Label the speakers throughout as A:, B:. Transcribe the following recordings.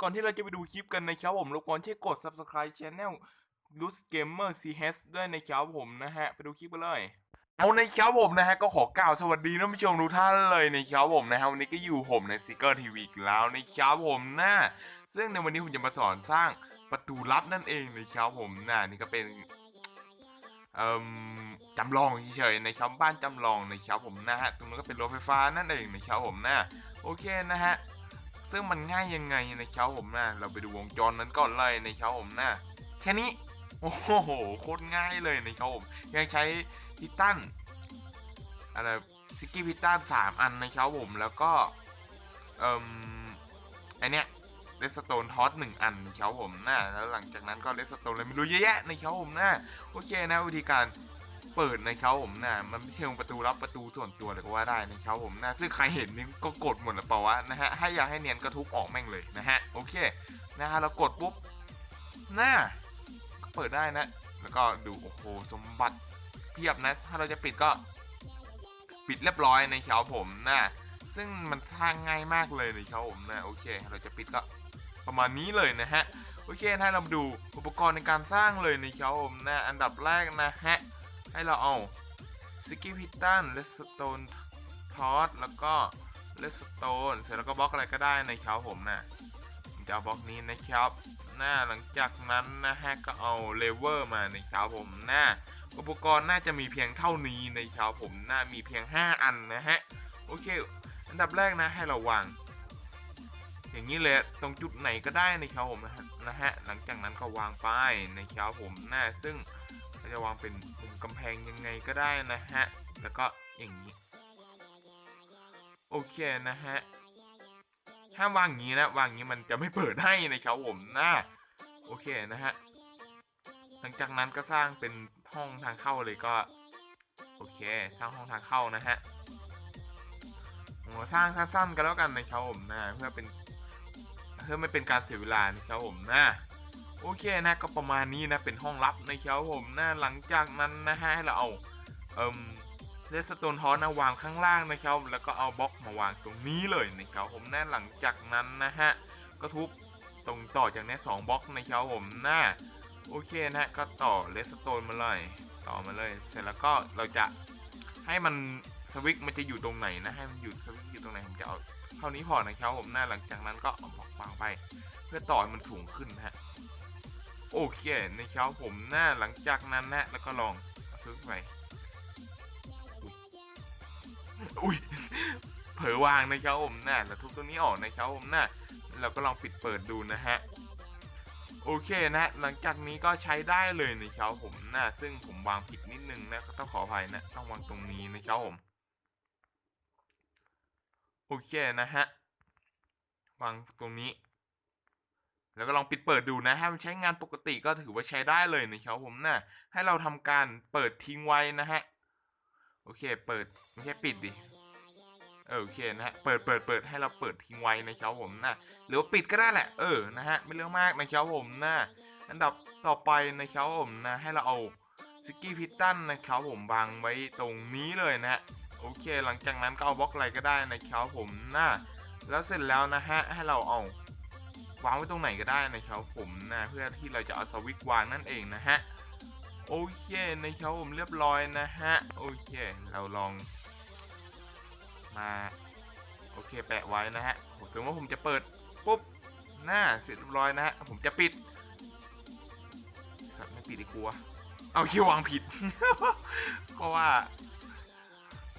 A: ก่อนที่เราจะไปดูคลิปกันนะครับผมรบกวนช่วยกด subscribe channel l u s Gamer CS ด้วยในะครับผมนะฮะ ไปดูคลิปกันเลย เอาในครับผมนะฮะ ก็ขอกล่าวสวัสดีท่านผู้ชมทุกท่านเลยในครับผมนะฮะ วันนี้ก็อยู่ผมในซิกเกอร์ทีวีแล้วในครับผมนะซึ่งในวันนี้ผมจะมาสอนสร้างประตูลับนั่นเองในะครับผมนะนี่ก็เป็นเอ่มจำลองเฉยๆในะครับบ้านจำลองในะครับผมนะฮะตรงนั้นก็เป็นรถไฟฟ้านั่นเองในะครับผมนะโอเคนะฮะ ซึ่งมันง่ายยังไงในะครับผมนะเราไปดูวงจรนั้นก่อนเลยในะครับผมนะแค่นี้โอ้โหโคตรง่ายเลยในะครับผมยังใช้พิตันอะไรสกิพิตันสามอันในะครับผมแล้วก็เอ่มไอเนี้ยเลสโตนทอสหนึ่งอันนะครับผมนะแล้วหลังจากนั้นก็เลสโตนอะไรไม่รู้เยอะแยะในะครับผมนะโอเคนะวิธีการ เปิดนะครับผมนะมันไม่ใช่ประตูรับประตูส่วนตัวเลยก็ว่าได้นะครับผมนะซึ่งใครเห็นนี่ก็กดหมดแล้วเปล่าวะนะฮะให้อยากให้เนียนก็ทุบออกแม่งเลยนะฮะโอเคนะฮะเรากดปุ๊บหน้าเปิดได้นะ แล้วก็ดูโอ้โหสมบัติเพียบนะ ถ้าเราจะปิดก็ปิดเรียบร้อยนะครับผมนะซึ่งมันสร้างง่ายมากเลยนะครับผมนะโอเค เราจะปิดก็ประมาณนี้เลยนะฮะโอเคนะเรามาดูอุปกรณ์ในการสร้างเลยนะครับผมนะอันดับแรกนะฮะ ให้เราเอาสกิพิตันเลสโตนทอสแล้วก็เลสโตนเสร็จแล้วก็บล็อกอะไรก็ได้นะครับผมนะผมจะเอาบล็อกนี้นะครับหน้าหลังจากนั้นนะฮะก็เอาเลเวอร์มานะครับผมนะอุปกรณ์น่าจะมีเพียงเท่านี้นะครับผมน่ามีเพียง 5 อันนะฮะโอเค อันดับแรกนะให้เราวางอย่างนี้เลยตรงจุดไหนก็ได้นะครับผมนะฮะหลังจากนั้นก็วางป้ายนะครับผมนะซึ่ง เราจะวางเป็นมุมกำแพงยังไงก็ได้นะฮะ แล้วก็อย่างนี้ โอเคนะฮะ ถ้าวางอย่างนี้นะวางอย่างนี้มันจะไม่เปิดให้นะครับผมนะโอเคนะฮะ หลังจากนั้นก็สร้างเป็นห้องทางเข้าเลยก็ โอเคสร้างห้องทางเข้านะฮะผมสร้างสั้นๆกันแล้วกันนะครับผมนะเพื่อเป็นเพื่อไม่เป็นการเสียเวลานะครับผมนะ โอเคนะก็ประมาณนี้นะเป็นห้องลับนะครับผมนะหลังจากนั้นนะฮะให้เราเอาเอ่มเลสโตนทอนะวางข้างล่างนะครับแล้วก็เอาบล็อกมาวางตรงนี้เลยนะครับผมนะหลังจากนั้นนะฮะก็ทุบตรงต่อจากนี้สองบล็อกนะครับผมนะโอเคนะก็ต่อเลสโตนมาเลยต่อมาเลย เสร็จแล้วก็เราจะให้มันสวิตช์มันจะอยู่ตรงไหนนะให้มันอยู่สวิตช์อยู่ตรงไหนผมจะเอาเท่านี้พอนะครับผมหน้าหลังจากนั้นก็เอาบล็อกวางไป เพื่อต่อให้มันสูงขึ้นนะฮะ โอเคในะครับผมหน้าหลังจากนั้นนะแล้วก็ลองซื้อไปอุ้ยเผลอวางในะครับผมหน้าแล้วทุบตัวนี้ออกในะครับผมหน้าเราก็ลองปิดเปิดดูนะฮะโอเคนะหลังจากนี้ก็ใช้ได้เลยในะครับผมหน้าซึ่งผมวางผิดนิดนึงนะต้องขออภัยนะต้องวางตรงนี้ในะครับผมโอเคนะฮะวางตรงนี้ แล้วก็ลองปิดเปิดดูนะ ถ้ามันใช้งานปกติก็ถือว่าใช้ได้เลยนะครับผมนะ ให้เราทำการเปิดทิ้งไว้นะฮะ โอเค เปิดไม่ใช่ปิดดิโอเคนะฮะ เปิดเปิดเปิดให้เราเปิดทิ้งไว้นะครับผมนะ หรือว่าปิดก็ได้แหละ เออ นะฮะ ไม่เรื่องมากนะครับผมนะ อันดับต่อไปนะครับผมนะ ให้เราเอาสกี้พิตตันนะครับผมวางไว้ตรงนี้เลยนะฮะ โอเค หลังจากนั้นก็เอาบล็อกอะไรก็ได้นะครับผมนะ แล้วเสร็จแล้วนะฮะ ให้เราเอา วางไว้ตรงไหนก็ได้นะครับผมนะเพื่อที่เราจะเอาสวิตวางนั่นเองนะฮะโอเคนะครับผมเรียบร้อยนะฮะโอเคเราลองมาโอเคแปะไว้นะฮะผมถึงว่าผมจะเปิดปุ๊บหน้าเสร็จเรียบร้อยนะฮะผมจะปิดไม่ปิดดีกลัวเอาคิววางผิดก็ว่า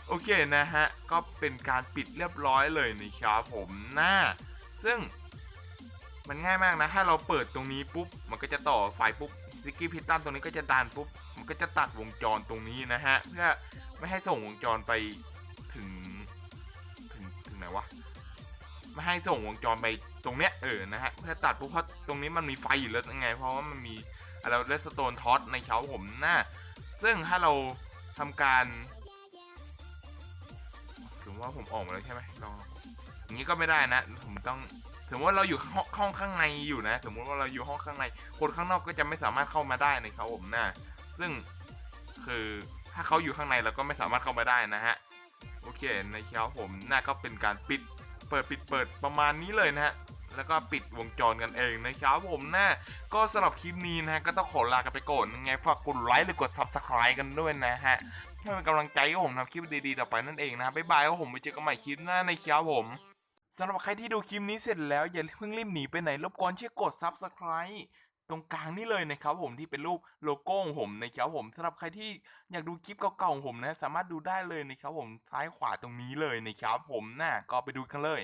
A: โอเคนะฮะก็เป็นการปิดเรียบร้อยเลยนะครับผมหน้าซึ่ง มันง่ายมากนะ ถ้าเราเปิดตรงนี้ปุ๊บ มันก็จะต่อไฟปุ๊บซิกกี้พิตันตรงนี้ก็จะดันปุ๊บ มันก็จะตัดวงจรตรงนี้นะฮะ เพื่อไม่ให้ส่งวงจรไปถึงถึงถึงไหนวะ ไม่ให้ส่งวงจรไปตรงเนี้ยเออ นะฮะ เพื่อตัดปุ๊บเพราะตรงนี้มันมีไฟอยู่แล้วยังไง เพราะว่ามันมีอะไรเลสโตนทอสในเช้าผมหน้า ซึ่งถ้าเราทำการถึงว่าผมออกมาแล้วใช่ไหมลองอย่างนี้ก็ไม่ได้นะ ผมต้อง ถึงว่าเราอยู่ห้องห้องข้างในอยู่นะ สมมติว่าเราอยู่ห้องข้างใน คนข้างนอกก็จะไม่สามารถเข้ามาได้ในเขาผมนะ ซึ่งคือถ้าเขาอยู่ข้างในเราก็ไม่สามารถเข้ามาได้นะฮะ โอเคในเช้าผมน่าก็เป็นการปิดเปิดปิดเปิดประมาณนี้เลยนะฮะแล้วก็ปิดวงจรกันเองนะครับผมนะก็สำหรับคลิปนี้นะฮะก็ต้องขอลากันไปก่อนยังไงฝากกดไลค์หรือกด subscribe กันด้วยนะฮะเพื่อเป็นกำลังใจให้ผมทำคลิปดีๆต่อไปนั่นเองนะบ๊ายบายครับผมไปเจอกันใหม่คลิปหน้าในครับผม สำหรับใครที่ดูคลิปนี้เสร็จแล้ว อย่าเพิ่งรีบหนีไปไหนรบกวนช่วยกด subscribe ตรงกลางนี่เลยนะครับผมที่เป็นรูปโลโก้ของผมนะครับผมสำหรับใครที่อยากดูคลิปเก่าๆของผมนะ สามารถดูได้เลยนะครับผมซ้ายขวาตรงนี้เลยนะครับผมนะก็ไปดูกันเลย